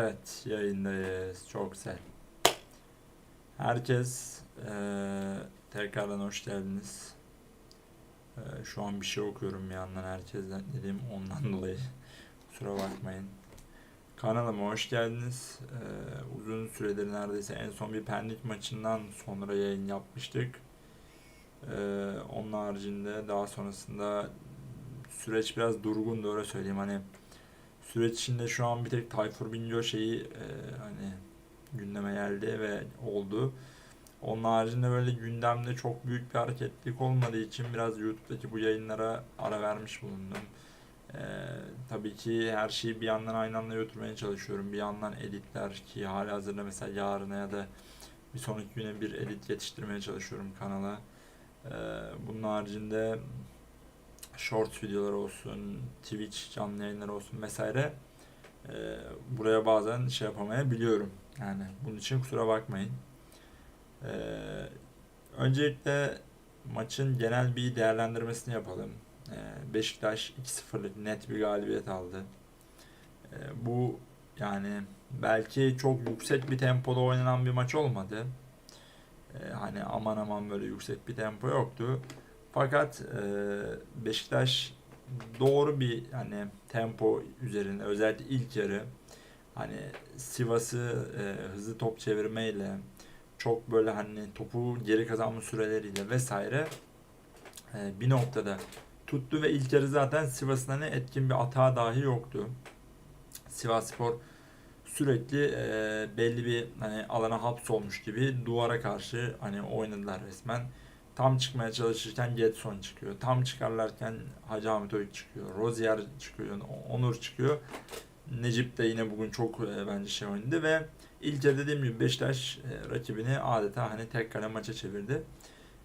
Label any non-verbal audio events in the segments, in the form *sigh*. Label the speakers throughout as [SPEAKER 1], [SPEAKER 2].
[SPEAKER 1] Evet, yayındayız. Çok güzel. Herkes eee, tekrardan hoş geldiniz. Eee, şu an bir şey okuyorum bir yandan herkesten dediğim ondan *laughs* dolayı. Kusura bakmayın. Kanalıma hoş geldiniz. Eee, uzun süredir neredeyse en son bir Pendik maçından sonra yayın yapmıştık. Eee onun haricinde daha sonrasında süreç biraz durgundu öyle söyleyeyim. Hani süreç içinde şu an bir tek Tayfur Bingöl şeyi e, hani gündeme geldi ve oldu. Onun haricinde böyle gündemde çok büyük bir hareketlilik olmadığı için biraz YouTube'daki bu yayınlara ara vermiş bulundum. E, tabii ki her şeyi bir yandan aynı anda götürmeye çalışıyorum. Bir yandan editler ki hali hazırda mesela yarına ya da bir sonraki güne bir edit yetiştirmeye çalışıyorum kanala. E, bunun haricinde short videolar olsun, Twitch canlı yayınları olsun vesaire e, buraya bazen şey yapamayabiliyorum. Yani bunun için kusura bakmayın. E, öncelikle maçın genel bir değerlendirmesini yapalım. E, Beşiktaş 2-0'lık net bir galibiyet aldı. E, bu yani belki çok yüksek bir tempoda oynanan bir maç olmadı. E, hani aman aman böyle yüksek bir tempo yoktu. Fakat e, Beşiktaş doğru bir hani tempo üzerinde özellikle ilk yarı hani Sivas'ı e, hızlı top çevirmeyle çok böyle hani topu geri kazanma süreleriyle vesaire e, bir noktada tuttu ve ilk yarı zaten Sivas'ın hani etkin bir atağı dahi yoktu. Sivasspor sürekli e, belli bir hani alana hapsolmuş gibi duvara karşı hani oynadılar resmen. Tam çıkmaya çalışırken Getson çıkıyor. Tam çıkarlarken Hacı Ahmet Öğüt çıkıyor. Rozier çıkıyor. Onur çıkıyor. Necip de yine bugün çok e, bence şey oynadı ve ilk yarı dediğim gibi Beşiktaş e, rakibini adeta hani tek kale maça çevirdi.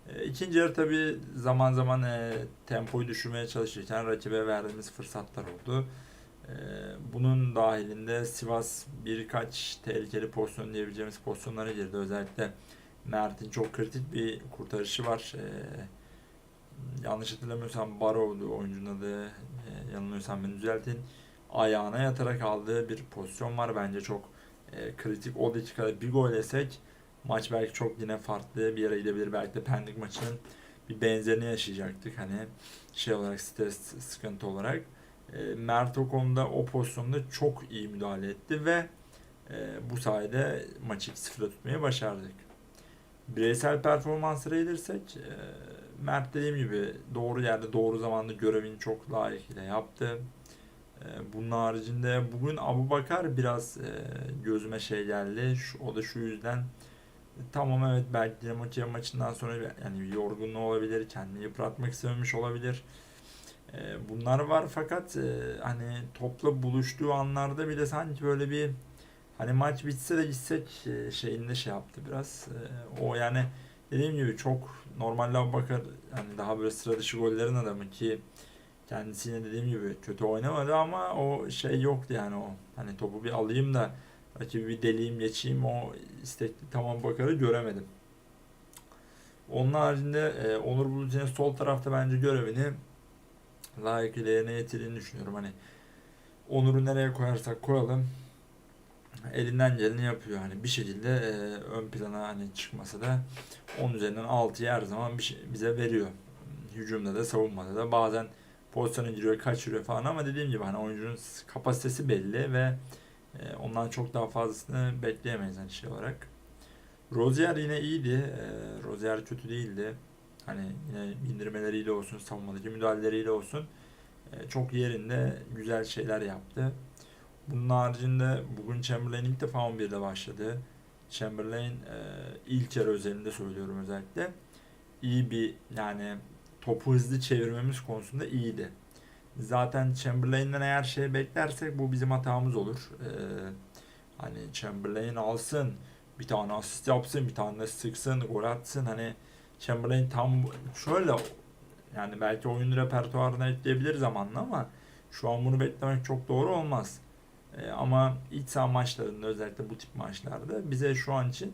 [SPEAKER 1] E, ikinci yarı tabi zaman zaman e, tempoyu düşürmeye çalışırken rakibe verdiğimiz fırsatlar oldu. E, bunun dahilinde Sivas birkaç tehlikeli pozisyon diyebileceğimiz pozisyonlara girdi. Özellikle Mert'in çok kritik bir kurtarışı var. Ee, yanlış hatırlamıyorsam Barov'du oyuncunun adı. Ee, yanılmıyorsam beni düzeltin. Ayağına yatarak aldığı bir pozisyon var. Bence çok e, kritik. O dakikada bir gol yesek maç belki çok yine farklı bir yere gidebilir. Belki de Pendik maçının bir benzerini yaşayacaktık. Hani şey olarak stres sıkıntı olarak. E, Mert o konuda o pozisyonda çok iyi müdahale etti ve e, bu sayede maçı 2-0'da tutmayı başardık. Bireysel performanslara gelirsek e, Mert dediğim gibi doğru yerde doğru zamanda görevini çok layıkıyla yaptı. E, bunun haricinde bugün Abu Bakar biraz e, gözüme şey geldi. O da şu yüzden tamam evet belki Kiev maçından sonra yani yorgunluğu olabilir. Kendini yıpratmak istememiş olabilir. Bunlar var fakat hani topla buluştuğu anlarda bile sanki böyle bir Hani maç bitse de gitsek e, şeyinde şey yaptı biraz. E, o yani dediğim gibi çok normalde bakar hani daha böyle sıra dışı gollerin adamı ki kendisi yine dediğim gibi kötü oynamadı ama o şey yoktu yani o hani topu bir alayım da rakibi bir deleyim geçeyim o istekli tamam bakarı göremedim. Onun haricinde e, Onur Bulut'un sol tarafta bence görevini layıkıyla yerine getirdiğini düşünüyorum. Hani Onur'u nereye koyarsak koyalım elinden geleni yapıyor. Hani bir şekilde e, ön plana hani çıkmasa da 10 üzerinden 6'yı her zaman bir şey, bize veriyor. Hücumda da savunmada da bazen pozisyona giriyor, kaçırıyor falan ama dediğim gibi hani oyuncunun kapasitesi belli ve e, ondan çok daha fazlasını bekleyemeyiz hani şey olarak. Rozier yine iyiydi. E, Rozier kötü değildi. Hani yine indirmeleriyle olsun, savunmadaki müdahaleleriyle olsun e, çok yerinde güzel şeyler yaptı. Bunun haricinde bugün Chamberlain ilk defa 11'de başladı. Chamberlain e, ilk yarı özelinde söylüyorum özellikle. İyi bir yani topu hızlı çevirmemiz konusunda iyiydi. Zaten Chamberlain'den eğer şey beklersek bu bizim hatamız olur. Ee, hani Chamberlain alsın, bir tane asist yapsın, bir tane sıksın, gol atsın. Hani Chamberlain tam şöyle yani belki oyun repertuarına ekleyebilir zamanla ama şu an bunu beklemek çok doğru olmaz. E, ama iç saha maçlarında özellikle bu tip maçlarda bize şu an için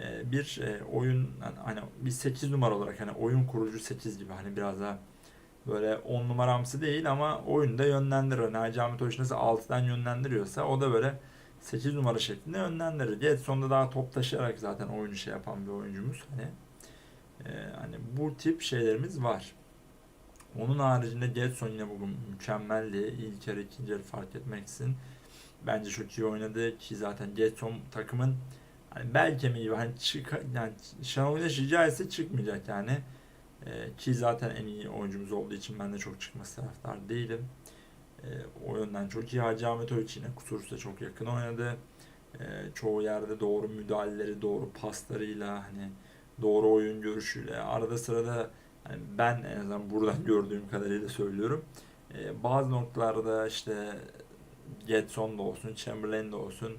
[SPEAKER 1] e, bir e, oyun hani, hani bir 8 numara olarak hani oyun kurucu 8 gibi hani biraz daha böyle 10 numaramsı değil ama oyunda yönlendirir. Hani Hacı Ahmet Hoş nasıl 6'dan yönlendiriyorsa o da böyle 8 numara şeklinde yönlendirir. Getson'da daha top taşıyarak zaten oyunu şey yapan bir oyuncumuz. Hani e, hani bu tip şeylerimiz var. Onun haricinde Getson yine bugün mükemmeldi. İlk yarı ikinci yarı fark etmeksizin. Bence çok iyi oynadı ki zaten Getson takımın hani bel kemiği hani çık yani Şenol Güneş rica etse çıkmayacak yani. E, ki zaten en iyi oyuncumuz olduğu için ben de çok çıkması taraftar değilim. E, o yönden çok iyi. Hacı Ahmetoviç yine kusursuzda çok yakın oynadı. E, çoğu yerde doğru müdahaleleri, doğru paslarıyla hani doğru oyun görüşüyle arada sırada hani ben en azından buradan *laughs* gördüğüm kadarıyla söylüyorum. E, bazı noktalarda işte Getson da olsun, Chamberlain de olsun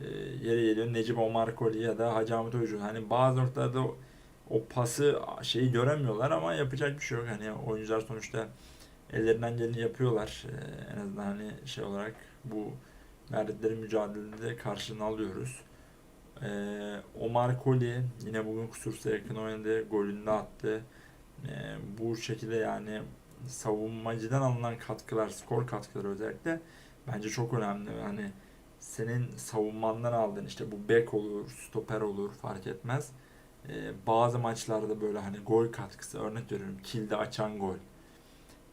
[SPEAKER 1] e, yeri geliyor Necip Omar Koli ya da Hacı Ahmet Hoca. Hani bazı noktalarda o, o pası şeyi göremiyorlar ama yapacak bir şey yok. Hani oyuncular sonuçta ellerinden geleni yapıyorlar. E, en azından hani şey olarak bu verdikleri mücadelede karşılığını alıyoruz. E, Omar Koli yine bugün kusursa yakın oynadı. Golünü de attı. E, bu şekilde yani savunmacıdan alınan katkılar, skor katkıları özellikle bence çok önemli. Hani senin savunmandan aldığın işte bu bek olur, stoper olur fark etmez. Ee, bazı maçlarda böyle hani gol katkısı örnek veriyorum kilde açan gol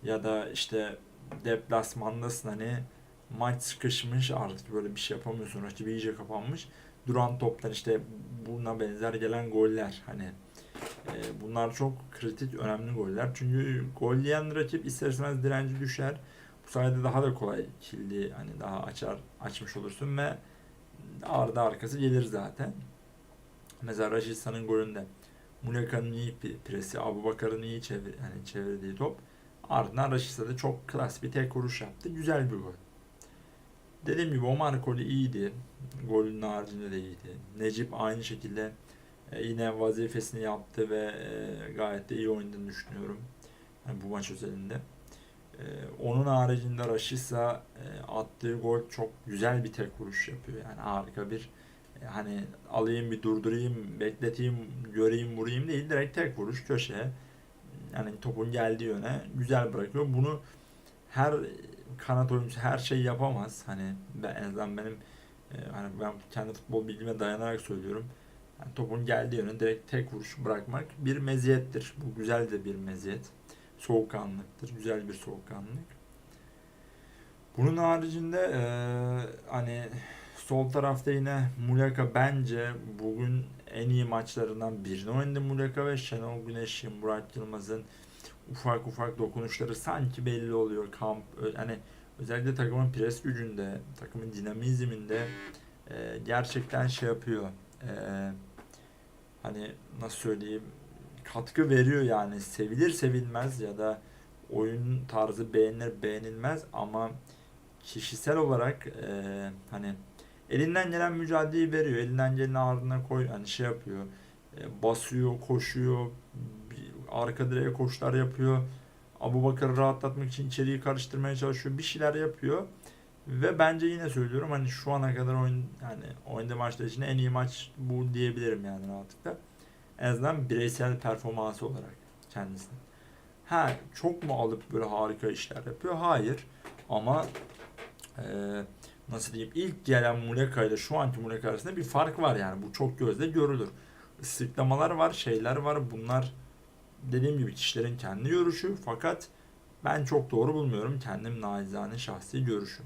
[SPEAKER 1] ya da işte deplasmandasın hani maç sıkışmış artık böyle bir şey yapamıyorsun rakip iyice kapanmış duran toptan işte buna benzer gelen goller hani e, bunlar çok kritik önemli goller çünkü gol yiyen rakip ister istemez direnci düşer sayede daha da kolay kildi hani daha açar açmış olursun ve ardı arkası gelir zaten. Mesela Raşistan'ın golünde Muleka'nın iyi presi, Abu Bakar'ın iyi çevir, yani çevirdiği top. Ardından Raşista'da çok klas bir tek vuruş yaptı. Güzel bir gol. Dediğim gibi Omar golü iyiydi. Golün haricinde de iyiydi. Necip aynı şekilde e, yine vazifesini yaptı ve e, gayet de iyi oynadığını düşünüyorum. Yani bu maç özelinde. Ee, onun haricinde Rashica e, attığı gol çok güzel bir tek vuruş yapıyor. Yani harika bir e, hani alayım bir durdurayım, bekleteyim, göreyim, vurayım değil. Direkt tek vuruş köşeye. Yani topun geldiği yöne güzel bırakıyor. Bunu her kanat oyuncusu her şeyi yapamaz. Hani ben, en azından benim e, hani ben kendi futbol bilgime dayanarak söylüyorum. Yani topun geldiği yöne direkt tek vuruş bırakmak bir meziyettir. Bu güzel de bir meziyet soğukkanlıktır. Güzel bir soğukkanlık. Bunun haricinde e, hani sol tarafta yine Muleka bence bugün en iyi maçlarından birini oynadı Muleka ve Şenol Güneş'in, Murat Yılmaz'ın ufak ufak dokunuşları sanki belli oluyor. Kamp hani özellikle takımın pres gücünde, takımın dinamizminde e, gerçekten şey yapıyor. E, hani nasıl söyleyeyim katkı veriyor yani sevilir sevilmez ya da oyun tarzı beğenilir beğenilmez ama kişisel olarak e, hani elinden gelen mücadeleyi veriyor. Elinden geleni ardına koy hani şey yapıyor. E, basıyor, koşuyor, arka direğe koşular yapıyor. Abu Bakar'ı rahatlatmak için içeriği karıştırmaya çalışıyor. Bir şeyler yapıyor. Ve bence yine söylüyorum hani şu ana kadar oyun yani oynadığı maçlar için en iyi maç bu diyebilirim yani rahatlıkla. En azından bireysel performansı olarak kendisine. Ha çok mu alıp böyle harika işler yapıyor? Hayır. Ama e, nasıl diyeyim ilk gelen Muleka ile şu anki Muleka arasında bir fark var yani. Bu çok gözle görülür. Islıklamalar var, şeyler var. Bunlar dediğim gibi kişilerin kendi görüşü fakat ben çok doğru bulmuyorum. Kendim naizane şahsi görüşüm.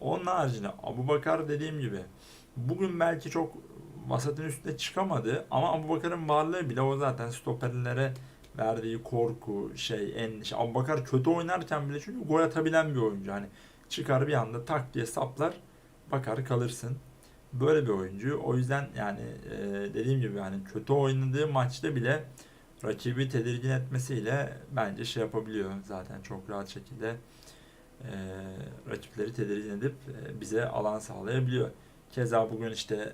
[SPEAKER 1] Onun haricinde Abu Bakar dediğim gibi bugün belki çok vasatın üstüne çıkamadı ama Abu Bakar'ın varlığı bile o zaten stoperlere verdiği korku, şey, endişe. Abu Bakar kötü oynarken bile çünkü gol atabilen bir oyuncu. Hani çıkar bir anda tak diye saplar, bakar kalırsın. Böyle bir oyuncu. O yüzden yani e, dediğim gibi hani kötü oynadığı maçta bile rakibi tedirgin etmesiyle bence şey yapabiliyor zaten çok rahat şekilde e, rakipleri tedirgin edip e, bize alan sağlayabiliyor. Keza bugün işte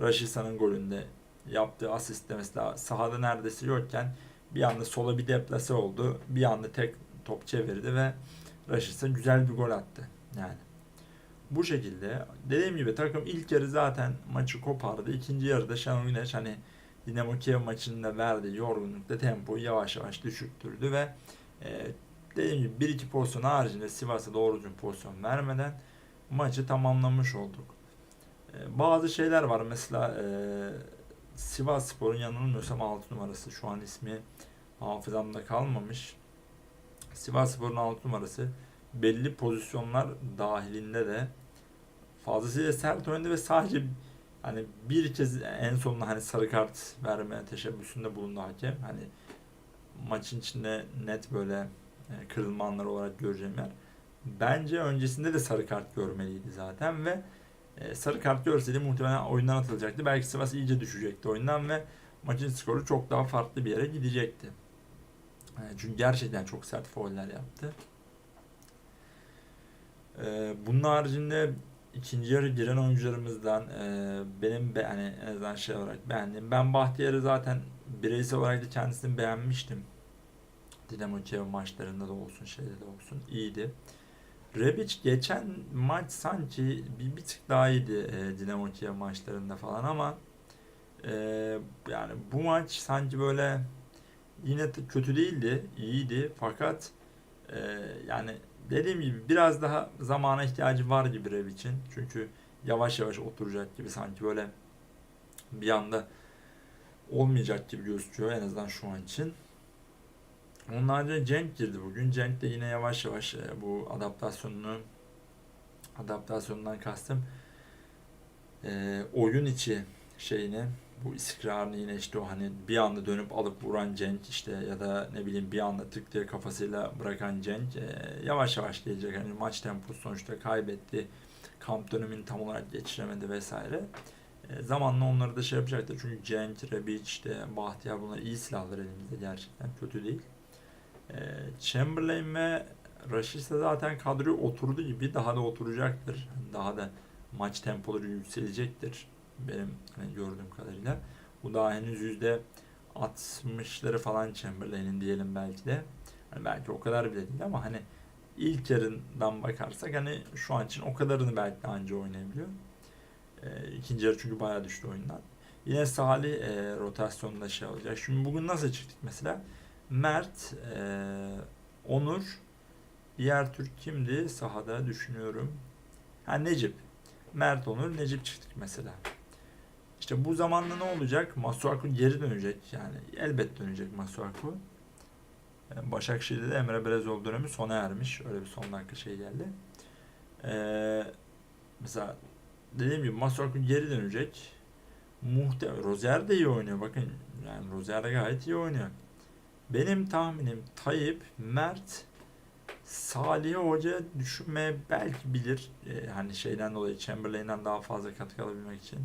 [SPEAKER 1] Raşisa'nın golünde yaptığı asistte mesela sahada neredeyse yokken bir anda sola bir deplase oldu. Bir anda tek top çevirdi ve Raşisa güzel bir gol attı. Yani bu şekilde dediğim gibi takım ilk yarı zaten maçı kopardı. İkinci yarıda Şenol Güneş hani Dinamo Kiev maçında verdiği yorgunlukta tempoyu yavaş yavaş düşürttürdü ve e, dediğim gibi bir iki pozisyon haricinde Sivas'a doğru düzgün pozisyon vermeden maçı tamamlamış olduk. E, bazı şeyler var. Mesela e, Sivas Spor'un yanılmıyorsam 6 numarası. Şu an ismi hafızamda kalmamış. Sivas Spor'un 6 numarası belli pozisyonlar dahilinde de fazlasıyla sert oynadı ve sadece hani bir kez en sonunda hani sarı kart verme teşebbüsünde bulundu hakem. Hani maçın içinde net böyle e, kırılma anları olarak göreceğim yer. Bence öncesinde de sarı kart görmeliydi zaten ve e, sarı kart görseydi muhtemelen oyundan atılacaktı. Belki Sivas iyice düşecekti oyundan ve maçın skoru çok daha farklı bir yere gidecekti. E, çünkü gerçekten çok sert fauller yaptı. E, bunun haricinde ikinci yarı giren oyuncularımızdan e, benim be, hani en azından şey olarak beğendiğim. Ben Bahtiyar'ı zaten bireysel olarak da kendisini beğenmiştim. Dinamo Kiev maçlarında da olsun şeyde de olsun iyiydi. Rebic geçen maç sanki bir, bir tık daha iyiydi e, Dinamo Kiev maçlarında falan ama e, yani bu maç sanki böyle yine kötü değildi, iyiydi fakat e, yani dediğim gibi biraz daha zamana ihtiyacı var gibi Rebic'in çünkü yavaş yavaş oturacak gibi sanki böyle bir anda olmayacak gibi gözüküyor en azından şu an için. Onun haricinde Cenk girdi bugün. Cenk de yine yavaş yavaş e, bu adaptasyonunu adaptasyonundan kastım e, oyun içi şeyini bu istikrarını yine işte o hani bir anda dönüp alıp vuran Cenk işte ya da ne bileyim bir anda tık diye kafasıyla bırakan Cenk e, yavaş yavaş gelecek. Hani maç temposu sonuçta kaybetti. Kamp dönemini tam olarak geçiremedi vesaire. E, zamanla onları da şey yapacaktır. Çünkü Cenk, Rebic, işte Bahtiyar bunlar iyi silahlar elimizde gerçekten. Kötü değil. E, Chamberlain ve Rashid de zaten kadroya oturdu gibi daha da oturacaktır. Daha da maç tempoları yükselecektir. Benim hani gördüğüm kadarıyla. Bu daha henüz yüzde 60'ları falan Chamberlain'in diyelim belki de. Hani belki o kadar bile değil ama hani ilk yarından bakarsak hani şu an için o kadarını belki de anca oynayabiliyor. E, ikinci yarı çünkü bayağı düştü oyundan. Yine Salih e, rotasyonunda şey olacak. Şimdi bugün nasıl çıktık mesela? Mert, e, Onur, diğer Türk kimdi sahada düşünüyorum. Ha Necip. Mert Onur, Necip çıktık mesela. İşte bu zamanla ne olacak? Masuaku geri dönecek yani elbet dönecek Masuaku. E, Başakşehir'de de Emre Belezoğlu dönemi sona ermiş. Öyle bir son dakika şey geldi. Ee, mesela dediğim gibi Masuaku geri dönecek. Muhtemelen Rozier de iyi oynuyor. Bakın yani Rozier de gayet iyi oynuyor. Benim tahminim Tayyip, Mert, Salih Hoca düşünmeye belki bilir. Ee, hani şeyden dolayı Chamberlain'den daha fazla katkı alabilmek için.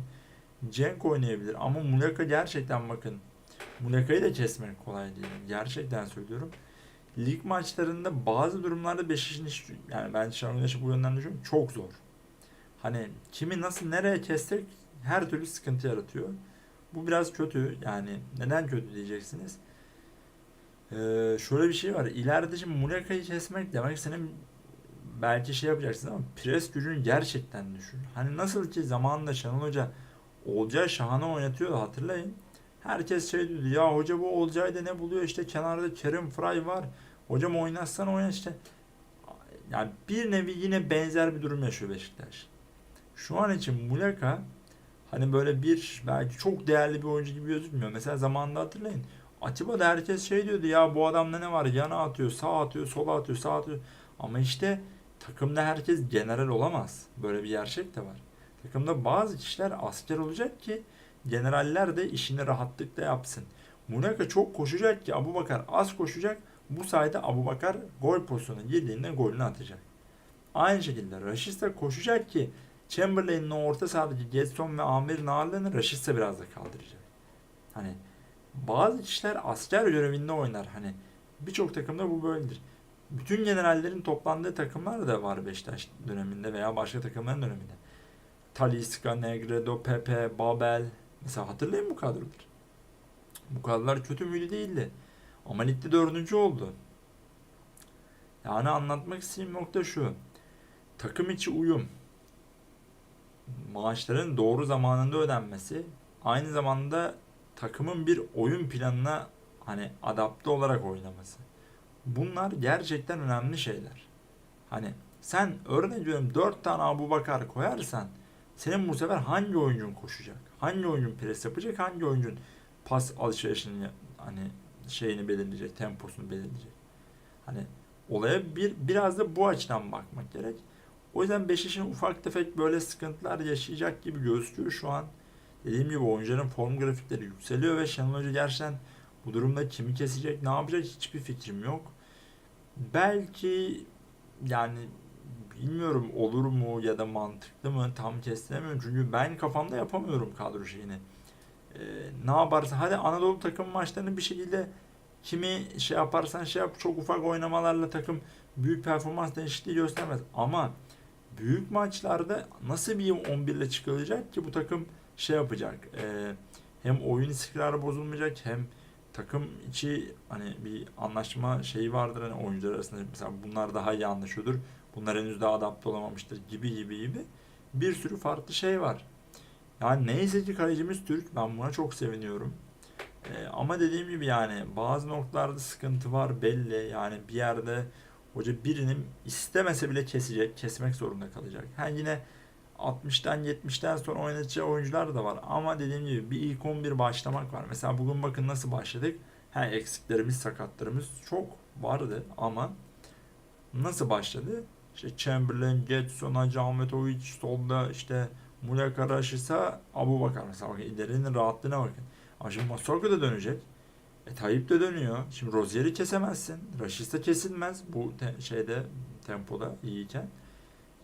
[SPEAKER 1] Cenk oynayabilir ama Muleka gerçekten bakın Muleka'yı da kesmek kolay değil. Gerçekten söylüyorum. Lig maçlarında bazı durumlarda Beşiktaş'ın iş, yani ben Şenol Güneş'i bu yönden düşünüyorum çok zor. Hani kimi nasıl nereye kessek her türlü sıkıntı yaratıyor. Bu biraz kötü yani neden kötü diyeceksiniz. Ee, şöyle bir şey var. İleride şimdi Muleka'yı kesmek demek senin belki şey yapacaksın ama pres gücün gerçekten düşür. Hani nasıl ki zamanında Şenol Hoca Olcay şahane oynatıyordu hatırlayın. Herkes şey diyordu ya hoca bu Olcay'da ne buluyor işte kenarda Kerim Fry var. Hocam oynatsan oyna işte. Yani bir nevi yine benzer bir durum yaşıyor Beşiktaş. Şu an için Muleka hani böyle bir belki çok değerli bir oyuncu gibi gözükmüyor. Mesela zamanında hatırlayın. Atiba'da herkes şey diyordu ya bu adamda ne var yana atıyor sağ atıyor sola atıyor sağ atıyor. Ama işte takımda herkes general olamaz. Böyle bir gerçek de var. Takımda bazı kişiler asker olacak ki generaller de işini rahatlıkla yapsın. Muleka çok koşacak ki Abu Bakar az koşacak. Bu sayede Abu Bakar gol pozisyonu yediğinde golünü atacak. Aynı şekilde Raşista koşacak ki Chamberlain'in orta sahadaki Getson ve Amir'in ağırlığını Raşista biraz da kaldıracak. Hani bazı kişiler asker görevinde oynar. Hani birçok takımda bu böyledir. Bütün generallerin toplandığı takımlar da var Beşiktaş döneminde veya başka takımların döneminde. Talisca, Negredo, Pepe, Babel. Mesela hatırlayın bu kadroları. Bu kadrolar kötü müydü değildi. Ama ligde dördüncü oldu. Yani anlatmak istediğim nokta şu. Takım içi uyum. Maaşların doğru zamanında ödenmesi. Aynı zamanda takımın bir oyun planına hani adapte olarak oynaması. Bunlar gerçekten önemli şeyler. Hani sen örnek veriyorum 4 tane Abu Bakar koyarsan Senin bu sefer hangi oyuncun koşacak? Hangi oyuncun pres yapacak? Hangi oyuncun pas alışverişini hani şeyini belirleyecek, temposunu belirleyecek. Hani olaya bir biraz da bu açıdan bakmak gerek. O yüzden Beşiktaş'ın ufak tefek böyle sıkıntılar yaşayacak gibi gözüküyor şu an. Dediğim gibi oyuncuların form grafikleri yükseliyor ve Şenol Hoca gerçekten bu durumda kimi kesecek, ne yapacak hiçbir fikrim yok. Belki yani bilmiyorum olur mu ya da mantıklı mı tam kestiremiyorum. Çünkü ben kafamda yapamıyorum kadro şeyini. Ee, ne yaparsa hadi Anadolu takım maçlarını bir şekilde kimi şey yaparsan şey yap çok ufak oynamalarla takım büyük performans değişikliği göstermez. Ama büyük maçlarda nasıl bir 11 ile çıkılacak ki bu takım şey yapacak. Ee, hem oyun istikrarı bozulmayacak hem takım içi hani bir anlaşma şeyi vardır hani oyuncular arasında mesela bunlar daha iyi anlaşıyordur. Bunlar henüz daha adapte olamamıştır gibi gibi gibi bir sürü farklı şey var. Yani neyse ki kalecimiz Türk. Ben buna çok seviniyorum. Ee, ama dediğim gibi yani bazı noktalarda sıkıntı var belli. Yani bir yerde hoca birinin istemese bile kesecek, kesmek zorunda kalacak. Ha yine 60'tan 70'ten sonra oynatacağı oyuncular da var. Ama dediğim gibi bir ilk 11 başlamak var. Mesela bugün bakın nasıl başladık. Ha eksiklerimiz, sakatlarımız çok vardı ama nasıl başladı? İşte Chamberlain, Getson, Hacı Ahmetovic, solda işte Muleka Raşisa, Abu Bakar mesela bakın ilerinin rahatlığına bakın. Ama şimdi Masuaku da dönecek. E Tayyip de dönüyor. Şimdi Rozier'i kesemezsin. Raşisa kesilmez bu te- şeyde tempoda iyiyken.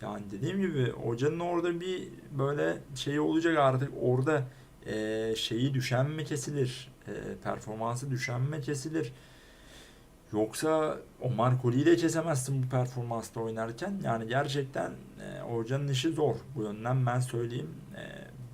[SPEAKER 1] Yani dediğim gibi hocanın orada bir böyle şeyi olacak artık orada e, şeyi düşen mi kesilir? E, performansı düşen mi kesilir? Yoksa Omar Koli'yi de kesemezsin bu performansta oynarken. Yani gerçekten e, hocanın işi zor. Bu yönden ben söyleyeyim. E,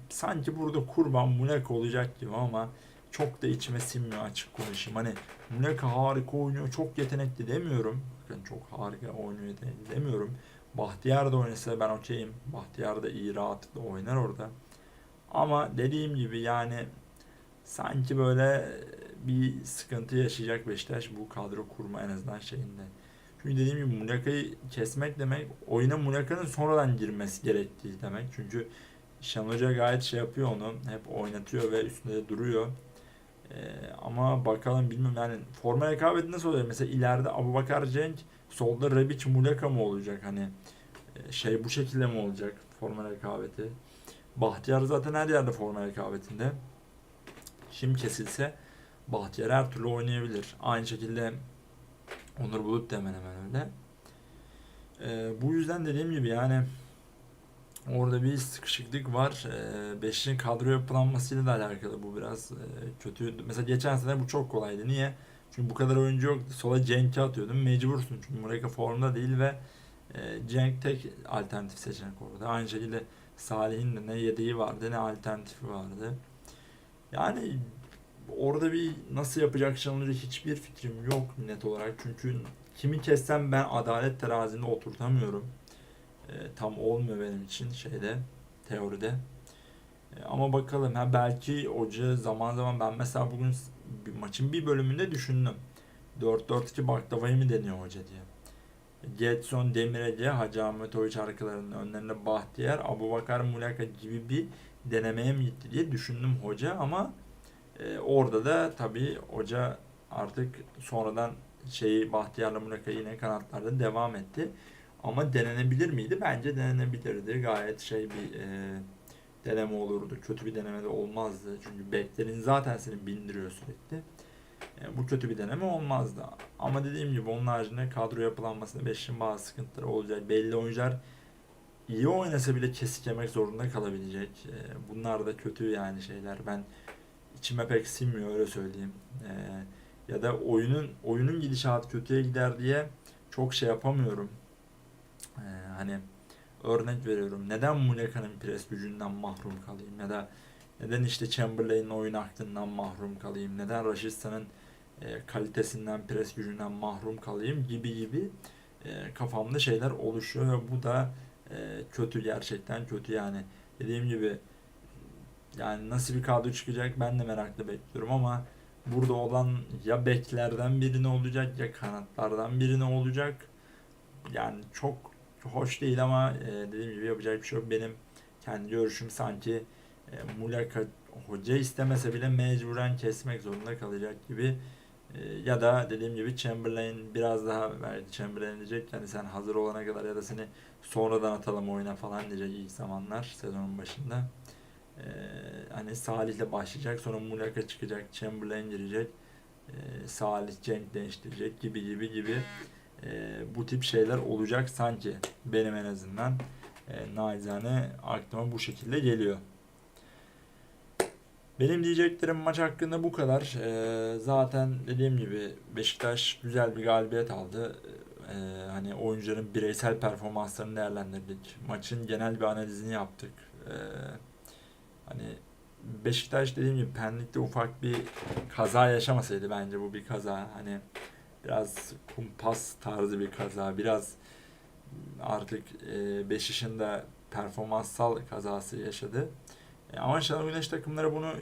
[SPEAKER 1] sanki burada kurban Mulek olacak gibi ama çok da içime sinmiyor açık konuşayım. Hani Mulek harika oynuyor, çok yetenekli demiyorum. Bakın çok harika oynuyor demiyorum. Bahtiyar da oynasa ben okeyim. Bahtiyar da iyi rahatlıkla oynar orada. Ama dediğim gibi yani sanki böyle bir sıkıntı yaşayacak Beşiktaş bu kadro kurma en azından şeyinde. Çünkü dediğim gibi Muleka'yı kesmek demek oyuna Muleka'nın sonradan girmesi gerektiği demek. Çünkü Şenol Hoca gayet şey yapıyor onu. Hep oynatıyor ve üstünde de duruyor. Ee, ama bakalım bilmiyorum yani forma rekabeti nasıl oluyor? Mesela ileride Abubakar Cenk solda Rebic Muleka mı olacak hani e, şey bu şekilde mi olacak forma rekabeti? Bahtiyar zaten her yerde forma rekabetinde. Kim kesilse Bahtiyar her türlü oynayabilir. Aynı şekilde Onur Bulut da hemen hemen öyle. Ee, bu yüzden dediğim gibi yani orada bir sıkışıklık var. Ee, Beşiktaş'ın kadro yapılanmasıyla da alakalı bu biraz e, kötü. Mesela geçen sene bu çok kolaydı. Niye? Çünkü bu kadar oyuncu yoktu. Sola Cenk'i atıyordun. Mecbursun. Çünkü Mureka formda değil ve e, Cenk tek alternatif seçenek orada. Aynı şekilde Salih'in de ne yedeği vardı ne alternatifi vardı. Yani orada bir nasıl yapacak Şenol Hoca hiçbir fikrim yok net olarak. Çünkü kimi kessem ben adalet terazinde oturtamıyorum. E, tam olmuyor benim için şeyde teoride. E, ama bakalım ha belki hoca zaman zaman ben mesela bugün bir maçın bir bölümünde düşündüm. 4-4-2 baklavayı mı deniyor hoca diye. Getson, Demireci, Hacı Ahmetoviç arkalarının önlerinde Bahtiyar, Abubakar Muleka gibi bir denemeye mi gitti diye düşündüm hoca ama e, orada da tabii hoca artık sonradan şeyi Bahtiyar'la Muleka yine kanatlarda devam etti. Ama denenebilir miydi? Bence denenebilirdi. Gayet şey bir e, deneme olurdu. Kötü bir deneme de olmazdı. Çünkü beklerin zaten seni bindiriyor sürekli. E, bu kötü bir deneme olmazdı. Ama dediğim gibi onun haricinde kadro yapılanmasında Beşiktaş'ın bazı sıkıntıları olacak. Belli oyuncular iyi oynasa bile kesik yemek zorunda kalabilecek. E, bunlar da kötü yani şeyler. Ben içime pek sinmiyor öyle söyleyeyim. E, ya da oyunun oyunun gidişatı kötüye gider diye çok şey yapamıyorum. E, hani örnek veriyorum. Neden Muleka'nın pres gücünden mahrum kalayım ya da neden işte Chamberlain'in oyun aklından mahrum kalayım? Neden Rashista'nın e, kalitesinden, pres gücünden mahrum kalayım gibi gibi e, kafamda şeyler oluşuyor ve bu da e, kötü gerçekten kötü yani. Dediğim gibi yani nasıl bir kadro çıkacak ben de merakla bekliyorum ama burada olan ya beklerden birini olacak ya kanatlardan birini olacak. Yani çok hoş değil ama e, dediğim gibi yapacak bir şey yok. Benim kendi görüşüm sanki e, Muleka hoca istemese bile mecburen kesmek zorunda kalacak gibi. E, ya da dediğim gibi Chamberlain biraz daha belki Chamberlain diyecek yani sen hazır olana kadar ya da seni sonradan atalım oyuna falan diyecek ilk zamanlar sezonun başında. E, hani Salih'le başlayacak sonra Muleka çıkacak Chamberlain girecek e, Salih Cenk değiştirecek gibi gibi gibi e, bu tip şeyler olacak sanki benim en azından e, naizane aklıma bu şekilde geliyor. Benim diyeceklerim maç hakkında bu kadar. E, zaten dediğim gibi Beşiktaş güzel bir galibiyet aldı. E, hani oyuncuların bireysel performanslarını değerlendirdik. Maçın genel bir analizini yaptık. E, hani Beşiktaş dediğim gibi Pendik'te ufak bir kaza yaşamasaydı bence bu bir kaza. Hani biraz kumpas tarzı bir kaza. Biraz artık e, 5 yaşında performanssal kazası yaşadı. E, ama Şenol Güneş takımları bunu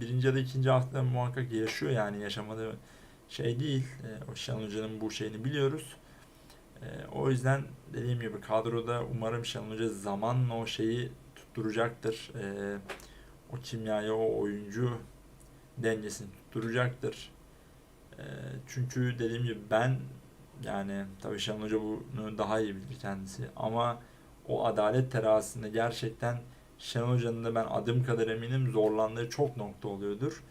[SPEAKER 1] birinci ya da ikinci hafta muhakkak yaşıyor yani yaşamadığı şey değil. E, o Şenol Hoca'nın bu şeyini biliyoruz. E, o yüzden dediğim gibi kadroda umarım Şenol Hoca zamanla o şeyi tutturacaktır. E, o kimyayı, o oyuncu dengesini tutturacaktır. Çünkü dediğim gibi ben yani tabii Şenol Hoca bunu daha iyi bilir kendisi ama o adalet terazisinde gerçekten Şenol Hoca'nın da ben adım kadar eminim zorlandığı çok nokta oluyordur.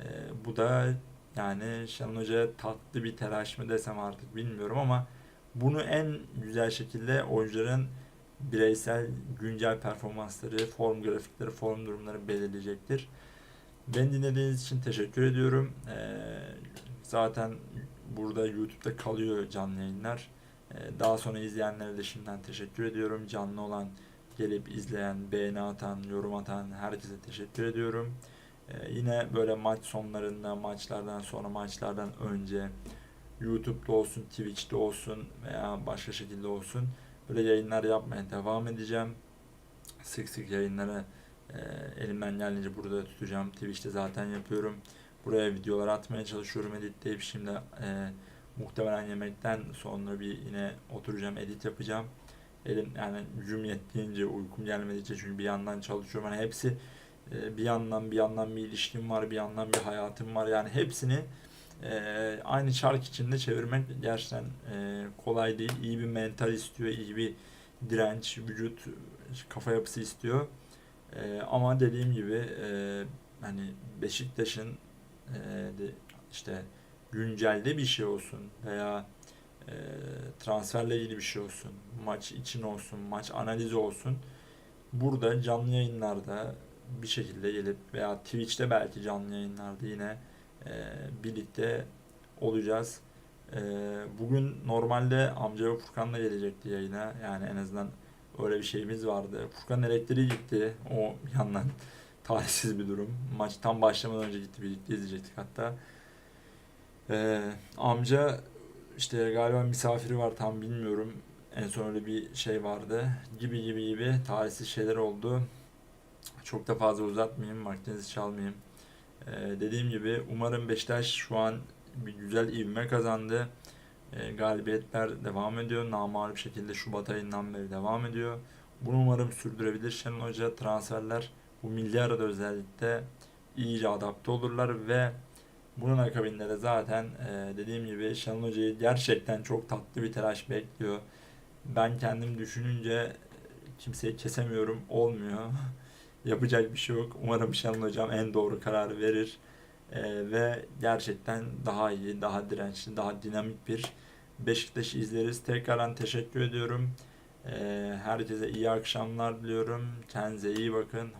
[SPEAKER 1] E, bu da yani Şenol Hoca'ya tatlı bir telaş mı desem artık bilmiyorum ama bunu en güzel şekilde oyuncuların bireysel güncel performansları, form grafikleri, form durumları belirleyecektir. Beni dinlediğiniz için teşekkür ediyorum. Ee, zaten burada YouTube'da kalıyor canlı yayınlar. Ee, daha sonra izleyenlere de şimdiden teşekkür ediyorum. Canlı olan gelip izleyen, beğeni atan, yorum atan herkese teşekkür ediyorum. Ee, yine böyle maç sonlarında, maçlardan sonra, maçlardan önce YouTube'da olsun, Twitch'te olsun veya başka şekilde olsun böyle yayınlar yapmaya devam edeceğim. Sık sık yayınları e, elimden geldiğince burada tutacağım. Twitch'te zaten yapıyorum. Buraya videolar atmaya çalışıyorum editleyip şimdi e, muhtemelen yemekten sonra bir yine oturacağım edit yapacağım. Elim yani gücüm yettiğince uykum gelmedikçe çünkü bir yandan çalışıyorum. Hani hepsi e, bir yandan bir yandan bir ilişkim var, bir yandan bir hayatım var. Yani hepsini e, aynı çark içinde çevirmek gerçekten e, kolay değil. İyi bir mental istiyor, iyi bir direnç, vücut, kafa yapısı istiyor. E, ama dediğim gibi e, hani Beşiktaş'ın de, işte güncelde bir şey olsun veya e, transferle ilgili bir şey olsun, maç için olsun, maç analizi olsun. Burada canlı yayınlarda bir şekilde gelip veya Twitch'te belki canlı yayınlarda yine e, birlikte olacağız. E, bugün normalde amca ve Furkan da gelecekti yayına. Yani en azından öyle bir şeyimiz vardı. Furkan elektriği gitti. O yandan talihsiz bir durum. Maç tam başlamadan önce gitti. Birlikte izleyecektik hatta. E, amca işte galiba misafiri var tam bilmiyorum. En son öyle bir şey vardı. Gibi gibi gibi talihsiz şeyler oldu. Çok da fazla uzatmayayım. Vaktinizi çalmayayım. Ee, dediğim gibi umarım Beşiktaş şu an bir güzel ivme kazandı. Ee, galibiyetler devam ediyor. Namağlup bir şekilde Şubat ayından beri devam ediyor. Bunu umarım sürdürebilir Şenol Hoca. Transferler bu milli arada özellikle iyice adapte olurlar ve bunun akabinde de zaten e, dediğim gibi Şenol Hoca'yı gerçekten çok tatlı bir telaş bekliyor. Ben kendim düşününce kimseyi kesemiyorum. Olmuyor. *laughs* Yapacak bir şey yok. Umarım Şenol Hocam en doğru kararı verir. Ee, ve gerçekten daha iyi, daha dirençli, daha dinamik bir Beşiktaş'ı izleriz. Tekrardan teşekkür ediyorum. Ee, herkese iyi akşamlar diliyorum. Kendinize iyi bakın.